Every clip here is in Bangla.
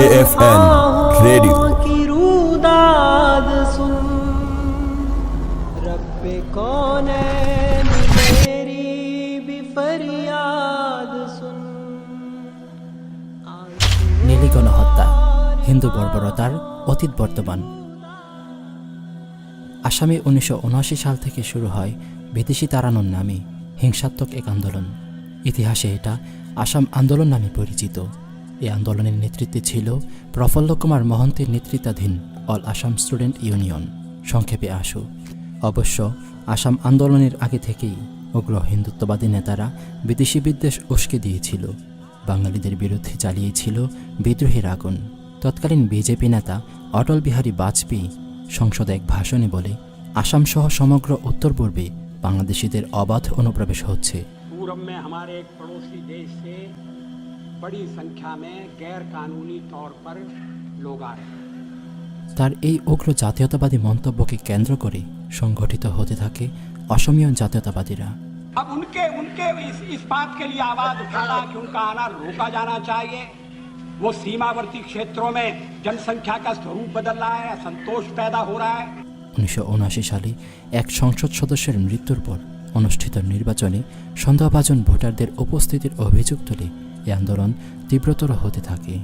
AFN रेडियो की रुदाद सुन रब कौन मेरी भी फरियाद सुन নীলি গণহত্যা হিন্দু বর্বরতার অতীত বর্তমান আসামে উনিশশো সাল থেকে শুরু হয় বিদেশি তাড়ানোর নামে হিংসাত্মক এক আন্দোলন ইতিহাসে এটা আসাম আন্দোলন নামে পরিচিত। এই আন্দোলনের নেতৃত্বে ছিল প্রফুল্ল কুমার মহন্তের নেতৃত্বাধীন অল আসাম স্টুডেন্ট ইউনিয়ন। সংক্ষেপে আসু। অবশ্য আসাম আন্দোলনের আগে থেকেই উগ্র হিন্দুত্ববাদী নেতারা বিদেশি বিদ্বেষ উস্কে দিয়েছিল। বাঙালিদের বিরুদ্ধে চালিয়েছিল বিদ্রোহের আগুন। তৎকালীন বিজেপি নেতা অটল বিহারী বাজপেয়ী সংসদে এক ভাষণে বলে আসাম সহ সমগ্র উত্তর পূর্বে বাংলাদেশিদের অবাধ অনুপ্রবেশ হচ্ছে। पूर्व में हमारे एक पड़ोसी देश से बड़ी संख्या में गैर कानूनी तौर पर लोग आ रहे हैं তার এই উগ্র জাতীয়তাবাদী মন্তব্যকে কেন্দ্র করে সংগঠিত হতে থাকে অসমীয় জাতীয়তাবাদীরা अब उनके उनके इस, इस बात के लिए आवाज उठाना कि उनका आना रोका जाना चाहिए वो सीमावर्ती क्षेत्रों में जनसंख्या का स्वरूप बदल रहा है असंतोष पैदा हो रहा है উনিশশো সালে এক সংসদ সদস্যের মৃত্যুর পর অনুষ্ঠিত নির্বাচনে সন্দেহভাজন ভোটারদের উপস্থিতির অভিযোগ তুলে এই আন্দোলন তীব্রতর হতে থাকে।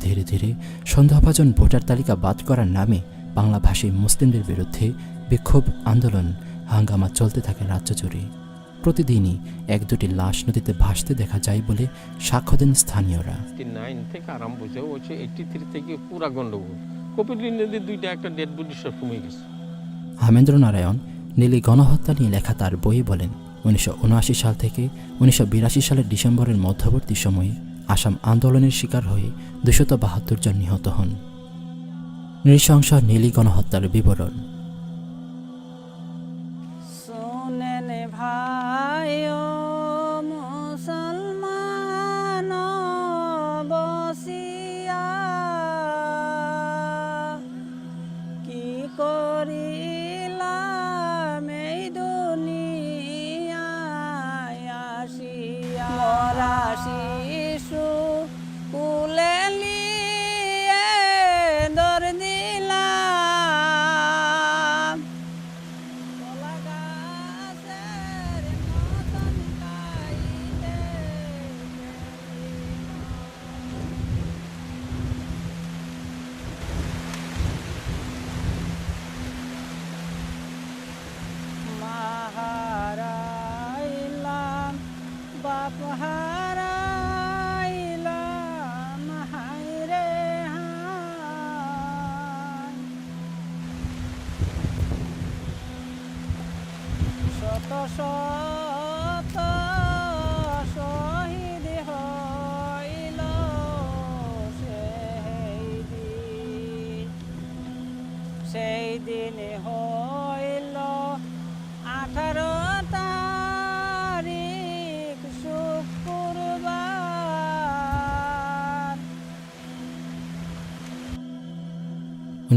ধীরে ধীরে সন্দেহভাজন ভোটার তালিকা বাদ করার নামে বাংলাভাষী মুসলিমদের বিরুদ্ধে বিক্ষোভ আন্দোলন হাঙ্গামা চলতে থাকে রাজ্য জুড়ে। প্রতিদিনই এক দুটি লাশ নদীতে ভাসতে দেখা যায় বলে সাক্ষ্য দেন স্থানীয়রা। নাইন থেকে আরম্ভ হয়েছে এইটটি থ্রি থেকে পুরা গন্ডগোল কপিলি নদীর দুইটা একটা ডেড বডি সব কমে গেছে। হামেন্দ্র নারায়ণ নীলি গণহত্যা নিয়ে লেখা তার বই বলেন, উনিশশো উনআশি সাল থেকে উনিশশো বিরাশি সালের ডিসেম্বরের মধ্যবর্তী সময়ে আসাম আন্দোলনের শিকার হয়ে দুশত বাহাত্তর জন নিহত হন। নৃশংস নীলি গণহত্যার বিবরণ।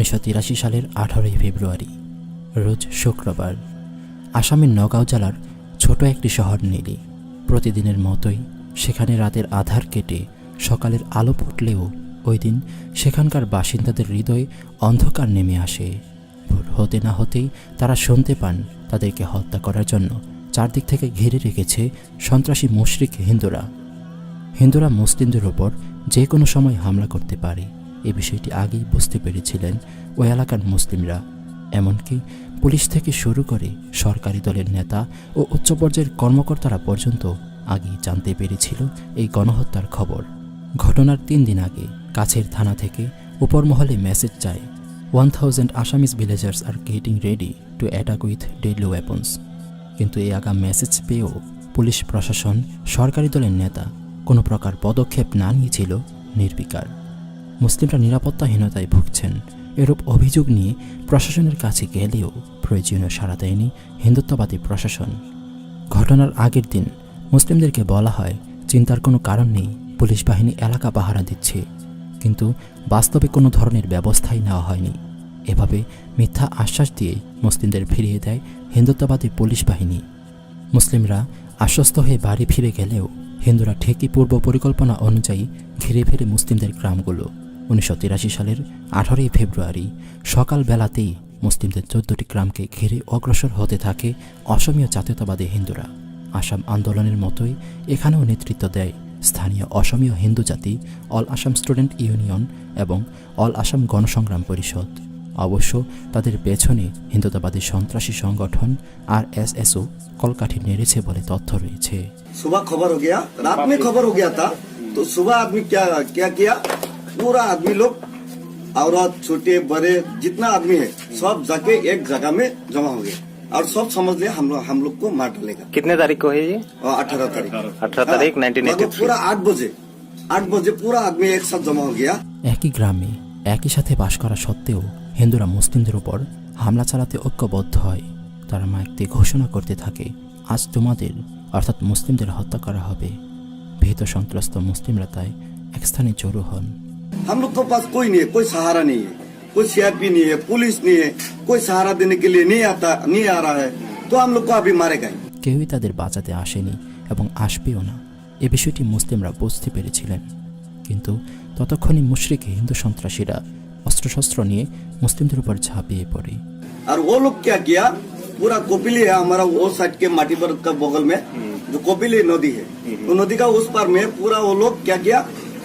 উনিশশো তিরাশি সালের আঠারোই ফেব্রুয়ারি, রোজ শুক্রবার, আসামের নগাঁও জেলার ছোট একটি শহর নীলি। প্রতিদিনের মতোই সেখানে রাতের আধার কেটে সকালের আলো ফুটলেও ওই দিন সেখানকার বাসিন্দাদের হৃদয়ে অন্ধকার নেমে আসে। ভোর হতে না হতেই তারা শুনতে পান তাদেরকে হত্যা করার জন্য চারদিক থেকে ঘিরে রেখেছে সন্ত্রাসী মুশরিক হিন্দুরা। হিন্দুরা মুসলিমদের ওপর যে কোনো সময় হামলা করতে পারে। এ বিষয়টি আগেই বুঝতে পেরেছিলেন ওই এলাকার মুসলিমরা। এমনকি পুলিশ থেকে শুরু করে সরকারি দলের নেতা ও উচ্চ পর্যায়ের কর্মকর্তারা পর্যন্ত আগেই জানতে পেরেছিল এই গণহত্যার খবর। ঘটনার তিন দিন আগে কাছের থানা থেকে উপর মহলে মেসেজ যায় one thousand Assamese villagers R getting ready to attack with deadly weapons. কিন্তু এই আগা মেসেজ পেয়েও পুলিশ প্রশাসন, সরকারি দলের নেতা কোনো প্রকার পদক্ষেপ না নিয়েছিল নির্বিকার। মুসলিমরা নিরাপত্তাহীনতায় ভুগছেন। এরূপ অভিযোগ নিয়ে প্রশাসনের কাছে গেলেও প্রয়োজনীয় সাড়া দেয়নি হিন্দুত্ববাদী প্রশাসন। ঘটনার আগের দিন মুসলিমদেরকে বলা হয়, চিন্তার কোনো কারণ নেই, পুলিশ বাহিনী এলাকা পাহারা দিচ্ছে। কিন্তু বাস্তবে কোনো ধরনের ব্যবস্থাই নেওয়া হয়নি। এভাবে মিথ্যা আশ্বাস দিয়ে মুসলিমদের ফিরিয়ে দেয় হিন্দুত্ববাদী পুলিশ বাহিনী। মুসলিমরা আশ্বস্ত হয়ে বাড়ি ফিরে গেলেও হিন্দুরা ঠিকই পূর্ব পরিকল্পনা অনুযায়ী ঘিরে ফিরে মুসলিমদের গ্রামগুলো। উনিশশো তিরাশি সালের আঠারোই ফেব্রুয়ারি সকালবেলাতেই মুসলিমদের চোদ্দটি গ্রামকে ঘিরে অগ্রসর হতে থাকে অসমীয় জাতীয়তাবাদী হিন্দুরা আসাম আন্দোলনের মতোই এখানেও নেতৃত্ব দেয় স্থানীয় অসমীয় হিন্দু জাতি অল আসাম স্টুডেন্ট ইউনিয়ন এবং অল আসাম গণসংগ্রাম পরিষদ অবশ্য তাদের পেছনে হিন্দুত্ববাদী সন্ত্রাসী সংগঠন আর এস এসও কলকাঠি নেড়েছে বলে তথ্য রয়েছে सुबह खबर हो गया रात में खबर हो गया था तो सुबह आदमी क्या क्या किया पूरा आदमी लोग औरत छोटे बड़े जितना आदमी है सब जाके एक जगह में जमा हो गए और सब समझ लिया हम लोग हम लोग को मार डालेगा कितने तारीख को है ये अठारह तारीख 18 तारीख हाँ, 1983 लगभग पूरा आठ बजे आठ बजे पूरा आदमी एक साथ जमा हो गया একই গ্রামে একই সাথে বাস করা সত্ত্বেও হিন্দুরা মুসলিমদের উপর হামলা চালাতে ঐক্যবদ্ধ হয় তারা মাইকতে ঘোষণা করতে থাকে আজ তোমাদের অর্থাৎ মুসলিমদের হত্যা করা হবে ভীত সন্ত্রস্ত মুসলিমরা তাই এক স্থানে জড়ো হন हम लोग के पास कोई नहीं है कोई सहारा नहीं है कोई सीआरपी नहीं है पुलिस नहीं है कोई सहारा देने के लिए नहीं आता नहीं आ रहा है तो हम लोग को अभी मारेगा ही কেউই তাদের বাঁচাতে আসেনি এবং আসবেও না এ বিষয়টি মুসলিমরা বুঝতে পেরেছিলেন কিন্তু ততক্ষণই মুশরিক হিন্দু সন্ত্রাসীরা অস্ত্রশস্ত্র নিয়ে মুসলিমদের উপর ঝাঁপিয়ে পড়ে और वो लोग क्या किया पूरा कोपिली है हमारा वो साइड के माटी पर का बगल में जो कोपिली नदी है तो नदी का उस पार में पूरा वो लोग क्या किया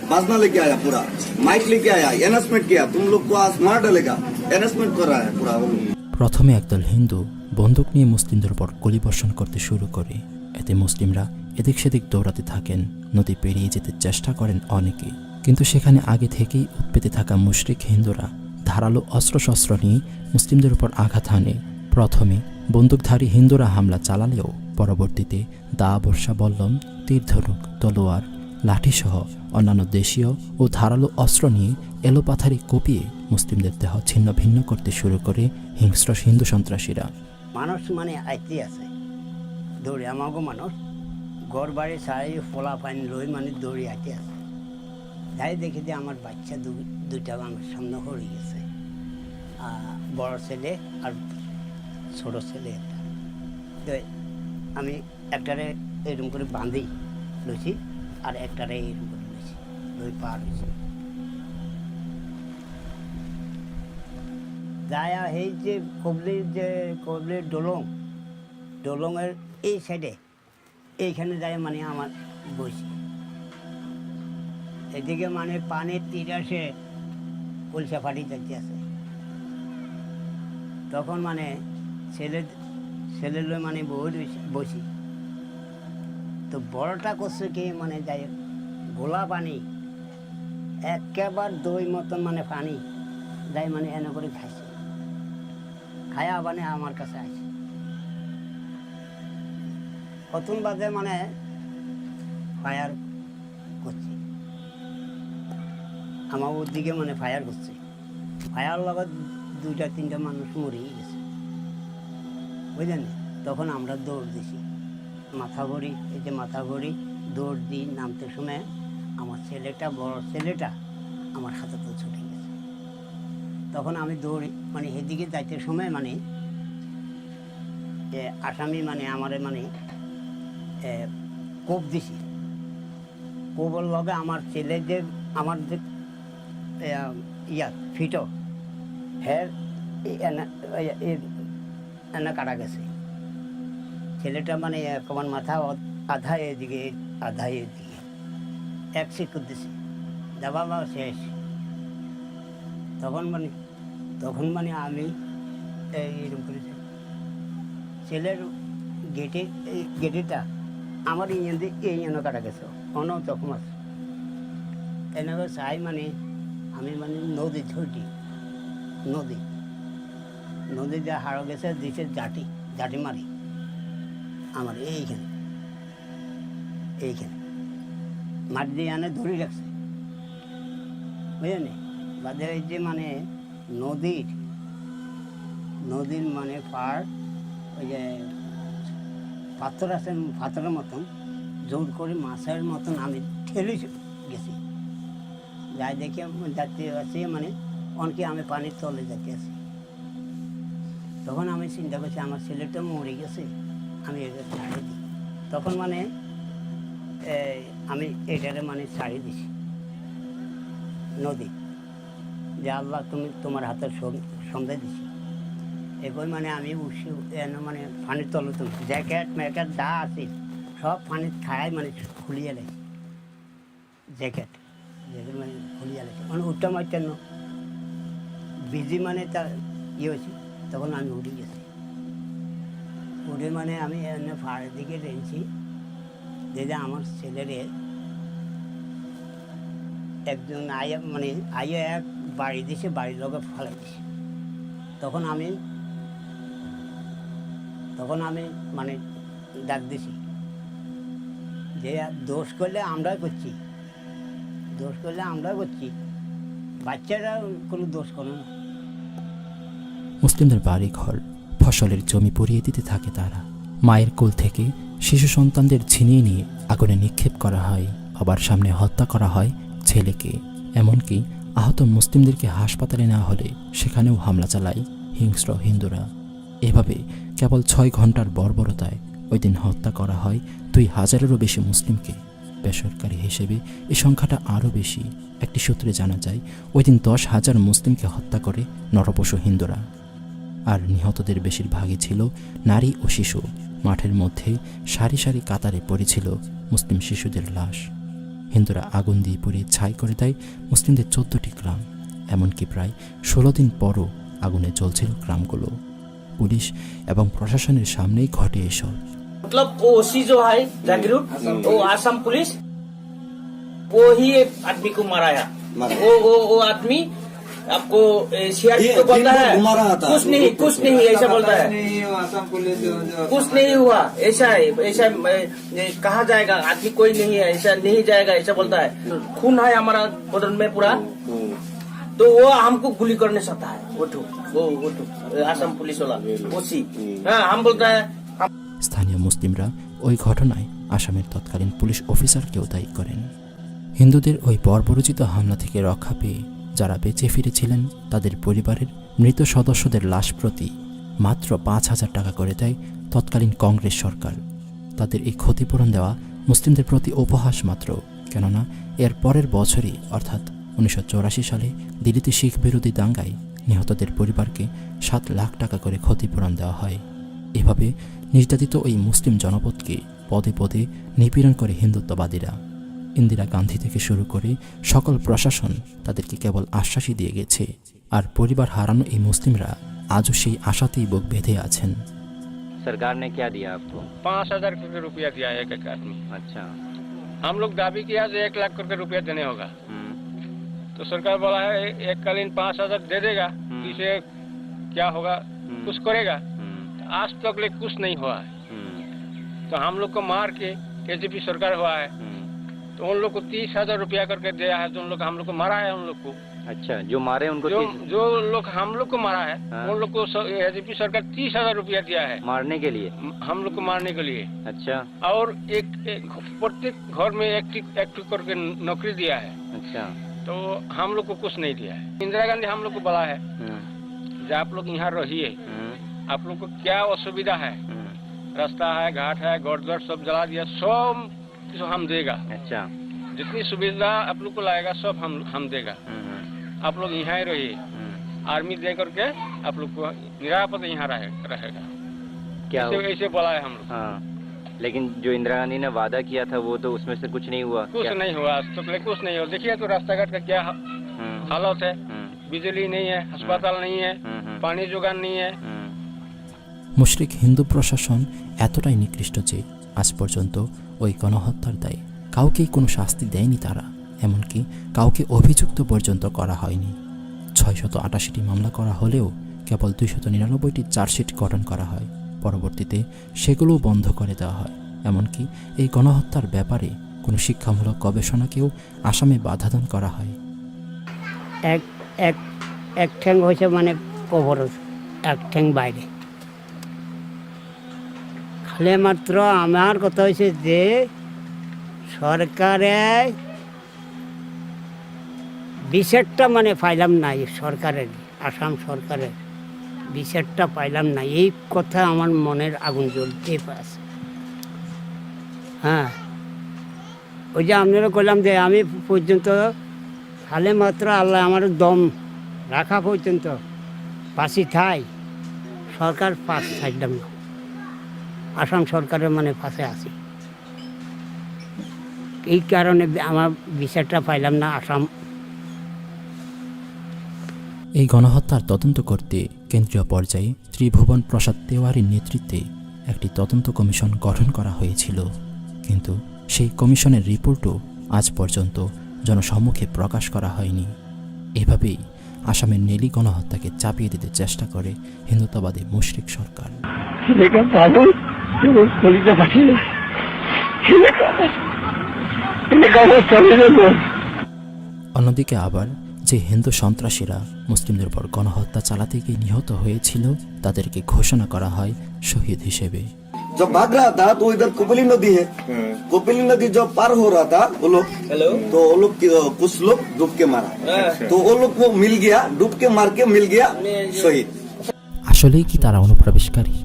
बाजना लेके आया पूरा माइक लेके आया एनाउंसमेंट किया तुम लोग को आज मार डालेगा एनाउंसमेंट कर रहा है पूरा वो लोग প্রথমে একদল হিন্দু বন্দুক নিয়ে মুসলিমদের উপর গুলিবর্ষণ করতে শুরু করে এতে মুসলিমরা এদিক সেদিক দৌড়াতে থাকেন নদী পেরিয়ে যেতে চেষ্টা করেন অনেকে কিন্তু সেখানে আগে থেকেই উৎপেতে থাকা মুশরিক হিন্দুরা ধারালো অস্ত্রশস্ত্র নিয়ে মুসলিমদের উপর আঘাত হানে প্রথমে বন্দুকধারী হিন্দুরা হামলা চালালেও পরবর্তীতে দা বর্ষা বল্লম তীরধনুক তলোয়ার লাঠিসহ অন্যান্য দেশীয় ও ধারালো অস্ত্র নিয়ে এলোপাথারি কুপিয়ে মুসলিমদের দেহ ছিন্ন ভিন্ন করতে শুরু করে হিংস্র হিন্দু সন্ত্রাসীরা। মানুষ মানে আইতে আছে। দৌড়ে আমাকে মানুষ ঘর বাড়ি সারি ফোলা পানি লই মানে দৌড়ে আইতে আছে। যাই দেখি যে আমার বাচ্চা দুইটা আমার সামনে হয়ে গেছে। বড় ছেলে আর ছোট ছেলে একটা। আমি একটারে এরকম করে বাঁধি লইছি। আর একটারে এরকম করে লইছি লই পার হয়েছি। যায়া এই যে কবলির যে কবলির ডলং, ডলংয়ের এই সাইডে এইখানে যায় মানে আমার বসি এদিকে মানে পানির তীর আসে কলসা ফাটি যাচ্ছে আছে। তখন মানে ছেলে ছেলে লই মানে বহুত বসি তো বড়টা করছে কি মানে যাই গোলা পানি, একেবার দই মতন মানে পানি, যাই মানে এনে করে খাইছে। খায়া মানে আমার কাছে আসে প্রথম বাজে মানে ফায়ার করছে। আমার ওর দিকে মানে ফায়ার করছে। ফায়ার লগত দুইটা, তিনটা মানুষ মরেই গেছে। বুঝলেন? তখন আমরা দৌড় দিছি। মাথা ভরি এই যে মাথা ভরি দৌড় দিই, নামতে সময় আমার ছেলেটা, বড় ছেলেটা আমার হাতে তো ছুটে গেছে। তখন আমি দৌড়ি মানে এদিকে যাইতে সময় মানে আসামি মানে আমারে মানে কোপ দিছি। কোপর লগে আমার ছেলে যে আমার যে ইয়া, ফিটো, হের এনা কাটা গেছে। ছেলেটা মানে কমান মাথা আধা এদিকে আধা এদিকে। এক সিকুর দিছে যাবা বা শেষ। তখন মানে তখন মানে আমি এই এরকম করেছি ছেলের গেটে, এই গেটেটা আমার ইয়ে দিয়ে এই এনে কাটা গেছে। অন তখন আছে। এনেকে চাই মানে আমি মানে নদী ঝুটি নদী। নদী দিয়ে হারো গেছে, দিছে জাটি জাটি মারি আমার এইখানে। এইখানে। মাটি দিয়ে আনে ধরে রাখছে। বুঝলেন? বাদে যে মানে নদীর নদীর মানে পার ওই যে পাথর আছে, পাথরের মতন, জোর করে মাছের মতন আমি ঠেলে গেছি। যাই দেখি যাতে আছি মানে অনেকে আমি পানির তলে যাতে আছি তখন আমি চিন্তা করছি, আমার ছেলেটা মরে গেছে। আমি একে ছাড়ে দিই। তখন মানে আমি এটারে মানে ছাড়ি দিছি। নদী, যে আল্লাহ তুমি তোমার হাতের সন্দেহ দিছি। এবার মানে আমি উঠছি মানে পানির তলে তুলছি জ্যাকেট, ম্যাকেট যা আছে, সব পানি খায় মানে খুলিয়ে লেছি জ্যাকেট জ্যাকেট মানে খুলিয়ে লেছি মানে উঠতে মারতেন বিজি মানে তার ইয়ে হয়েছে, তখন আমি উঠে গেছি উঠে মানে আমি এনে ফাড়ের দিকে টেনছি যে যে আমার ছেলেরে একজন আয়া মানে আইয়া এক বাড়ি দিছে, বাড়ির লোকে ফেলাই দিছে তখন আমি তখন আমি মানে ডাক দিছি, যে দোষ করলে আমরাই করছি। দোষ করলে আমরাই করছি। বাচ্চারা কোনো দোষ করে না। মুসলিমদের বাড়ি ঘর ফসলের জমি পরিয়ে দিতে থাকে তারা। মায়ের কোল থেকে শিশু সন্তানদের ছিনিয়ে নিয়ে আগুনে নিক্ষেপ করা হয়। আবার সামনে হত্যা করা হয় ছেলেকে। এমনকি আহত মুসলিমদেরকে হাসপাতালে নেওয়া হলে সেখানেও হামলা চালায় হিংস্র হিন্দুরা। এভাবে কেবল ছয় ঘণ্টার বর্বরতায় ওই দিন হত্যা করা হয় দুই হাজারেরও বেশি মুসলিমকে। বেসরকারি হিসেবে এ সংখ্যাটা আরও বেশি। একটি সূত্রে জানা যায় ওই দিন দশ হাজার মুসলিমকে হত্যা করে নরপশু হিন্দুরা। আর নিহতদের বেশিরভাগই ছিল নারী ও শিশু মাঠের মধ্যে সারি সারি কাতারে পড়েছিল মুসলিম শিশুদের লাশ হিন্দুরা আগুন দিয়ে পুড়িয়ে ছাই করে দেয় মুসলিমদের চোদ্দটি গ্রাম এমনকি প্রায় ষোলো দিন পরও আগুনে জ্বলছিল গ্রামগুলো পুলিশ এবং প্রশাসনের সামনেই ঘটে এসব मतलब वो ओसी जो है जागरूक वो आसाम पुलिस वो ही एक आदमी को मराया मारा। वो वो वो आदमी आपको सीआरपी ये को बोलता दिन को है घुमा रहा था। कुछ नहीं कुछ नहीं ऐसा बोलता है कुछ नहीं हुआ ऐसा है ऐसा अ, ये कहा जाएगा आदमी कोई नहीं है ऐसा नहीं जाएगा ऐसा बोलता है खून है हमारा बदन में पूरा तो वो हमको गोली करने सकता है वो ठो वो वो ठो आसाम पुलिस वाला ओसी हाँ हम बोलता है हम স্থানীয় মুসলিমরা ওই ঘটনায় আসামের তৎকালীন পুলিশ অফিসারকেও দায়ী করেন হিন্দুদের ওই বর্বরচিত হামলা থেকে রক্ষা পেয়ে যারা বেঁচে ফিরেছিলেন, তাদের পরিবারের মৃত সদস্যদের লাশ প্রতি মাত্র পাঁচ হাজার টাকা করে দেয় তৎকালীন কংগ্রেস সরকার। তাদের এই ক্ষতিপূরণ দেওয়া মুসলিমদের প্রতি উপহাস মাত্র। কেননা, এর পরের বছরই, অর্থাৎ উনিশশো চুরাশি সালে, দিল্লিতে শিখ বিরোধী দাঙ্গায় নিহতদের পরিবারকে সাত লাখ টাকা করে ক্ষতিপূরণ দেওয়া হয়। এভাবে নির্যাতিত ওই মুসলিম জনপদকে পদে পদে নিপীড়ন করে হিন্দুত্ববাদীরা। ইন্দিরা গান্ধী থেকে শুরু করে সকল প্রশাসন তাদেরকে কেবল আশ্বাসই দিয়ে গেছে আর পরিবার হারানো এই মুসলিমরা আজও সেই আশাতেই বুক বেঁধে আছেন सरकार ने क्या दिया आपको पाँच हजार करके रुपया दिया है एक एक आदमी अच्छा हम लोग दावी किया तो एक लाख करके रुपया देने होगा हम्म, तो सरकार बोला है एक कालीन पाँच हजार दे देगा हम्म। इसे क्या होगा कुछ करेगा हम्म, आज तक ले कुछ नहीं हुआ है हम्म, तो हम लोग को मार के एजीपी सरकार हुआ है हम्म। तो उन लोग को तीस हज़ार रुपया करके दिया है जो उन लोग हम लोग को मारा है उन लोग को। अच्छा जो मारे उनको जो तीस- जो लोग हम लोग को मारा है हाँ। उन लोग को एजीपी सरकार तीस हज़ार रुपया दिया है। मारने के लिए? हम लोग को मारने के लिए। अच्छा। और एक, एक प्रत्येक घर में एक एक करके नौकरी दिया है। अच्छा। तो हम लोग को कुछ नहीं दिया है। इंदिरा गांधी हम लोग को बोला है जो आप लोग यहाँ रहिए हम्म, आप लोग को क्या असुविधा है? हम्म, रास्ता है घाट है गौरद्वार सब जला दिया सब हम देगा अच्छा जितनी सुविधा आप लोग को लाएगा सब हम हम देगा हम्म, आप लोग यहाँ ही रहिए हम्म, आर्मी दे करके आप लोग को निरापद यहाँ रहे, रहेगा क्या ऐसे, हो- ऐसे बोला है हम लोग हाँ लेकिन जो इंदिरा गांधी ने वादा किया था वो तो उसमें से कुछ नहीं हुआ कुछ क्या? नहीं हुआ आज तक ले कुछ नहीं हुआ देखिए तो रास्ता घाट का क्या हा- हम्म, हालत है हम्म, बिजली नहीं है अस्पताल नहीं है हम्म, हम्म, पानी जुगान नहीं है हम्म, মুশরিক হিন্দু প্রশাসন এতটাই নিকৃষ্ট যে আজ পর্যন্ত ওই গণহত্যার দায়ে কাউকেই কোনো শাস্তি দেয়নি তারা, এমনকি কাউকে অভিযুক্ত পর্যন্ত করা হয়নি। ছয়শত আটাশিটি মামলা করা হলেও কেবল দুইশত নিরানব্বইটি চার্জশিট গঠন করা হয়। পরবর্তীতে সেগুলোও বন্ধ করে দেওয়া হয়। এমনকি এই গণহত্যার ব্যাপারে কোনো শিক্ষামূলক গবেষণাকেও আসামে বাধাদান করা হয়। এক এক এক ঠ্যাং হয়েছে মানে কবর এক ঠ্যাং বাইরে। খালি মাত্র আমার কথা হয়েছে যে সরকারে বিচারটা মানে পাইলাম নাই সরকারের, আসাম সরকারের বিচারটা পাইলাম না এই কথা আমার মনের আগুন জ্বলতে আছে হ্যাঁ। ওই যে আপনারা করলাম যে আমি পর্যন্ত সালে মাত্র আল্লাহ আমার দম রাখা পর্যন্ত পাশি থাই। সরকার পাশ ছাড়লাম না আসাম সরকারের মানে পাশে আছি। এই কারণে আমার বিচারটা পাইলাম না আসাম। এই গণহত্যার তদন্ত করতে কেন্দ্রীয় পর্যায়ে ত্রিভুবন প্রসাদ তেওয়ারির নেতৃত্বে একটি তদন্ত কমিশন গঠন করা হয়েছিল। কিন্তু সেই কমিশনের রিপোর্টও আজ পর্যন্ত জনসম্মুখে প্রকাশ করা হয়নি। এভাবেই আসামের নেলি গণহত্যাকে চাপিয়ে দিতে চেষ্টা করে হিন্দুত্ববাদী মুশরিক সরকার। অন্যদিকে আবার যে হিন্দু সন্ত্রাসীরা মুসলিমদের উপর গণহত্যা চালাতে গিয়ে নিহত হয়েছিল তাদেরকে ঘোষণা করা হয় শহীদ হিসেবে जब भाग रहा था तो इधर कोपली नदी है कोपली नदी जब पार हो रहा था वो लोग हेलो तो वो लोग कुछ लोग डूब के मारा तो वो लोग वो मिल गया डूब के मार के मिल गया शहीद আসলেই কি তারা অনুপ্রবেশকারী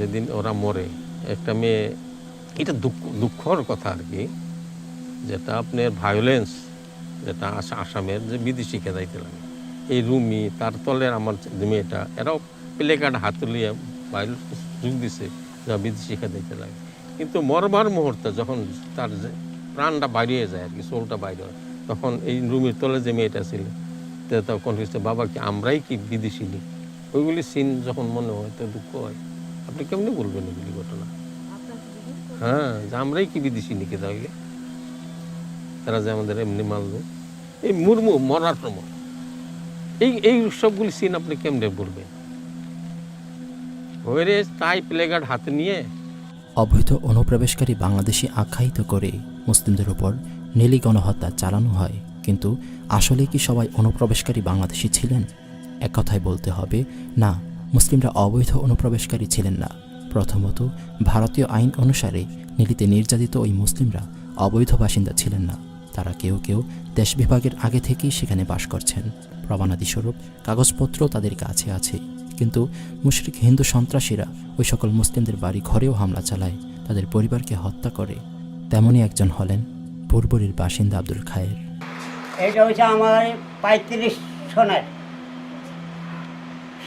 যেদিন ওরা মরে, একটা মেয়ে, এটা দুঃখ, দুঃখর কথা আর কি, যেটা আপনার ভায়োলেন্স যেটা আস- আসামের যে বিদেশি খেদাইতে লাগে এই রুমি, তার তলের আমার যে মেয়েটা, এরাও প্লে কার্ড হাতে হাতুলিয়ে বাইরে যোগ দিছে, যা বিদেশি খেদাইতে লাগে কিন্তু মরবার মুহূর্তে যখন তার যে প্রাণটা বাইরে যায় আর কি সোলটা বাইরে হয়, তখন এই রুমির তলে যে মেয়েটা ছিল তখন বাবা কি আমরাই কি বিদেশি ওইগুলি সিন যখন মনে হয়, তো দুঃখ হয়। আপনি কেমনি বলবেন এগুলি ঘটনা? হ্যাঁ যে আমরাই কি বিদেশি নিকে তাহলে তারা যে আমাদের এমনি মারলো এই মুরমু, মরার প্রমাণ। এই এই সবগুলি সিন আপনি কেমনে বলবেন? তাই প্লেগার্ড হাতে নিয়ে। অবৈধ অনুপ্রবেশকারী বাংলাদেশি আখ্যায়িত করে মুসলিমদের উপর নেলি গণহত্যা চালানো হয়। কিন্তু আসলে কি সবাই অনুপ্রবেশকারী বাংলাদেশি ছিলেন? এক কথায় বলতে হবে, না। মুসলিমরা অবৈধ অনুপ্রবেশকারী ছিলেন না। প্রথমত, ভারতীয় আইন অনুসারে নীলিতে নির্যাতিত ওই মুসলিমরা অবৈধ বাসিন্দা ছিলেন না। তারা কেউ কেউ দেশ বিভাগের আগে থেকেই সেখানে বাস করছেন। প্রমাণাদিস্বরূপ, কাগজপত্র তাদের কাছে আছে। কিন্তু মুশরিক হিন্দু সন্ত্রাসীরা ওই সকল মুসলিমদের বাড়ি ঘরেও হামলা চালায়, তাদের পরিবারকে হত্যা করে। তেমনই একজন হলেন পূর্বরীর বাসিন্দা আব্দুল খায়ের। এটা হচ্ছে আমার পঁয়ত্রিশ সনের।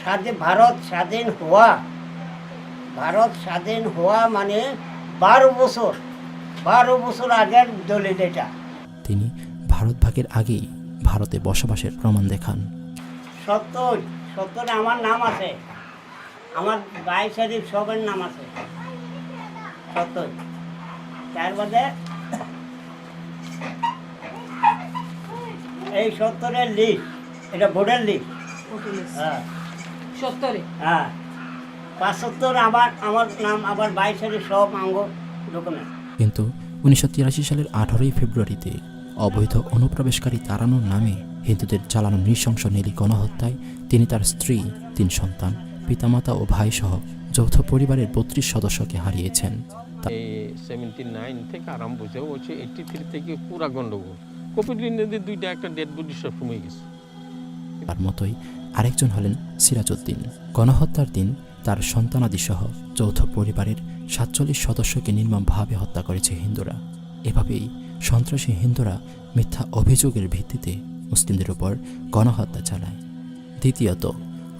স্বাধীন ভারত স্বাধীন হওয়া ভারত স্বাধীন হওয়া মানে বারো বছর বারো বছর আগের দলিল এটা। তিনি ভারত ভাগের আগেই ভারতে বসবাসের প্রমাণ দেখান। সত্তর সত্তরে আমার নাম আছে। আমার ভাই শরীফ সবের নাম আছে। সত্তর। তার বাদে এই সত্তরের লিস্ট এটা ভোটের লিস্ট হ্যাঁ। সত্তরে। হ্যাঁ। পাঁচাত্তর আবার আমার নাম আবার ভাই শরীফ সব আঙ্গ ডকুমেন্ট। কিন্তু উনিশশো তিরাশি সালের আঠারোই ফেব্রুয়ারিতে অবৈধ অনুপ্রবেশকারী তাড়ানোর নামে হিন্দুদের চালানো নৃশংস নেলি গণহত্যায় তিনি তার স্ত্রী তিন সন্তান পিতামাতা ও ভাইসহ যৌথ পরিবারের বত্রিশ সদস্যকে হারিয়েছেন। সেভেন্টি নাইন থেকে আরম্ভ হয়েছে হচ্ছে এইটটি থ্রি থেকে পুরা গন্ডগোল। কপিলি নদীর দুইটা একটা ডেড বডি সব গেছে। তার মতোই আরেকজন হলেন সিরাজউদ্দিন। গণহত্যার দিন তার সন্তানাদিসহ যৌথ পরিবারের সাতচল্লিশ সদস্যকে নির্মমভাবে হত্যা করেছে হিন্দুরা। এভাবেই সন্ত্রাসী হিন্দুরা মিথ্যা অভিযোগের ভিত্তিতে মুসলিমদের উপর গণহত্যা চালায়। দ্বিতীয়ত,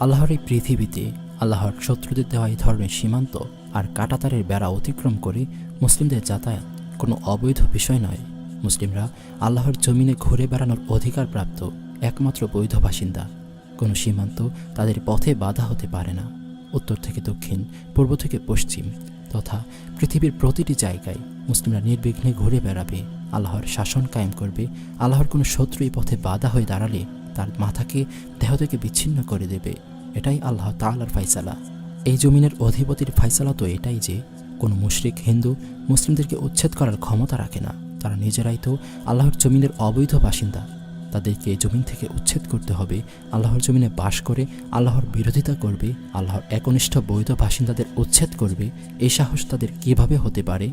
আল্লাহর এই পৃথিবীতে আল্লাহর শত্রুদের দেওয়া এই ধরনের সীমান্ত আর কাটাতারের বেড়া অতিক্রম করে মুসলিমদের যাতায়াত কোনো অবৈধ বিষয় নয়। মুসলিমরা আল্লাহর জমিনে ঘুরে বেড়ানোর অধিকার প্রাপ্ত একমাত্র বৈধ বাসিন্দা। কোনো সীমান্ত তাদের পথে বাধা হতে পারে না। উত্তর থেকে দক্ষিণ, পূর্ব থেকে পশ্চিম তথা পৃথিবীর প্রতিটি জায়গায় মুসলিমরা নির্বিঘ্নে ঘুরে বেড়াবে। আল্লাহর শাসন কায়েম করবে। আল্লাহর কোনো শত্রু এই পথে বাধা হয়ে দাঁড়ালে তার মাথাকে দেহ থেকে বিচ্ছিন্ন করে দেবে। এটাই আল্লাহ তাআলার ফাইসালা এই জমিনের অধিপতির ফাইসালা তো এটাই যে, কোনো মুশরিক, হিন্দু, মুসলিমদেরকে উচ্ছেদ করার ক্ষমতা রাখে না। তারা নিজেরাই তো আল্লাহর জমিনের অবৈধ বাসিন্দা। তাদেরকে জমিন থেকে উচ্ছেদ করতে হবে। আল্লাহর জমিনে বাস করে, আল্লাহর বিরোধিতা করবে, আল্লাহর একনিষ্ঠ বৈধ বাসিন্দাদের উচ্ছেদ করবে। এই সাহস তাদের কীভাবে হতে পারে?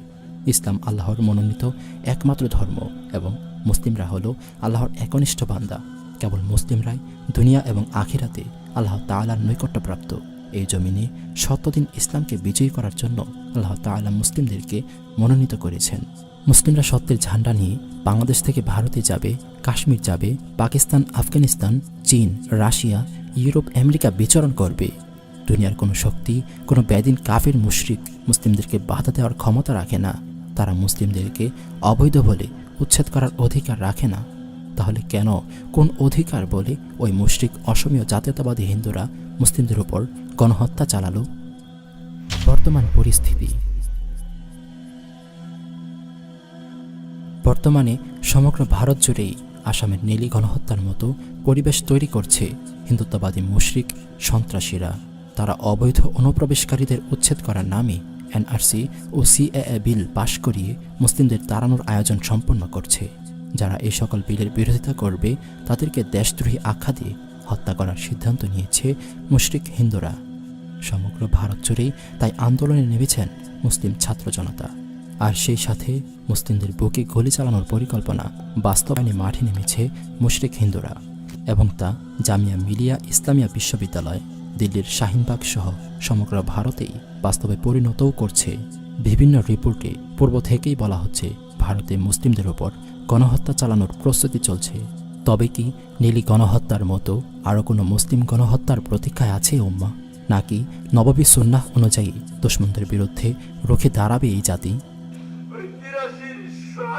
ইসলাম আল্লাহর মনোনীত একমাত্র ধর্ম এবং মুসলিমরা হল আল্লাহর একনিষ্ঠ বান্দা। কেবল মুসলিমরাই দুনিয়া এবং আখিরাতে আল্লাহ তাআলার নৈকট্যপ্রাপ্ত। এই জমিনে শতদিন ইসলামকে বিজয়ী করার জন্য আল্লাহ তাআলা মুসলিমদেরকে মনোনীত করেছেন। মুসলিমরা সত্যের ঝান্ডা নিয়ে বাংলাদেশ থেকে ভারতে যাবে, কাশ্মীর যাবে, পাকিস্তান, আফগানিস্তান, চীন, রাশিয়া, ইউরোপ, আমেরিকা বিচরণ করবে। দুনিয়ার কোনো শক্তি, কোনো ব্যাদিন কাফের মুশরিক মুসলিমদেরকে বাধা দেওয়ার ক্ষমতা রাখে না। তারা মুসলিমদেরকে অবৈধ বলে উচ্ছেদ করার অধিকার রাখে না। তাহলে কেন, কোন অধিকার বলে ওই মুশরিক অসমীয় জাতীয়তাবাদী হিন্দুরা মুসলিমদের উপর গণহত্যা চালালো? বর্তমান পরিস্থিতি। বর্তমানে সমগ্র ভারত জুড়েই আসামের নীলি গণহত্যার মতো পরিবেশ তৈরি করছে হিন্দুত্ববাদী মুশরিক সন্ত্রাসীরা। তারা অবৈধ অনুপ্রবেশকারীদের উচ্ছেদ করার নামে এনআরসি ও সিএএ বিল পাশ করিয়ে মুসলিমদের তাড়ানোর আয়োজন সম্পন্ন করছে। যারা এই সকল বিলের বিরোধিতা করবে, তাদেরকে দেশদ্রোহী আখ্যা দিয়ে হত্যা করার সিদ্ধান্ত নিয়েছে মুশরিক হিন্দুরা। সমগ্র ভারত জুড়েই তাই আন্দোলনে নেমেছেন মুসলিম ছাত্র জনতা। আর সেই সাথে মুসলিমদের বুকে গুলি চালানোর পরিকল্পনা বাস্তবায়নে মাঠে নেমেছে মুশরিক হিন্দুরা এবং তা জামিয়া মিলিয়া ইসলামিয়া বিশ্ববিদ্যালয়, দিল্লির শাহিনবাগ সহ সমগ্র ভারতেই বাস্তবে পরিণতও করছে। বিভিন্ন রিপোর্টে পূর্ব থেকেই বলা হচ্ছে, ভারতে মুসলিমদের ওপর গণহত্যা চালানোর প্রস্তুতি চলছে। তবে কি নীলি গণহত্যার মতো আরও কোনো মুসলিম গণহত্যার প্রতীক্ষায় আছে উম্মা? নাকি নববী সুন্নাহ অনুযায়ী দুশ্মনদের বিরুদ্ধে রুখে দাঁড়াবে এই জাতি?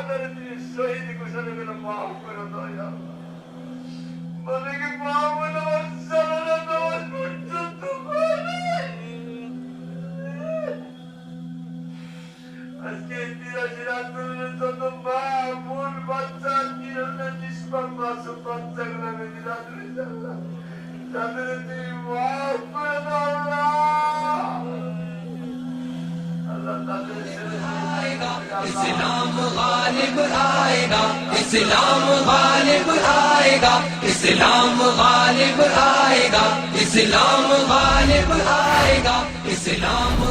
শাহাদারে তিনি শহীদ ঘোষণা করে মাফ করে দয়া মালিক। মাফ इस्लाम गालिब आएगा इस्लाम गालिब आएगा इस्लाम गालिब आएगा इस्लाम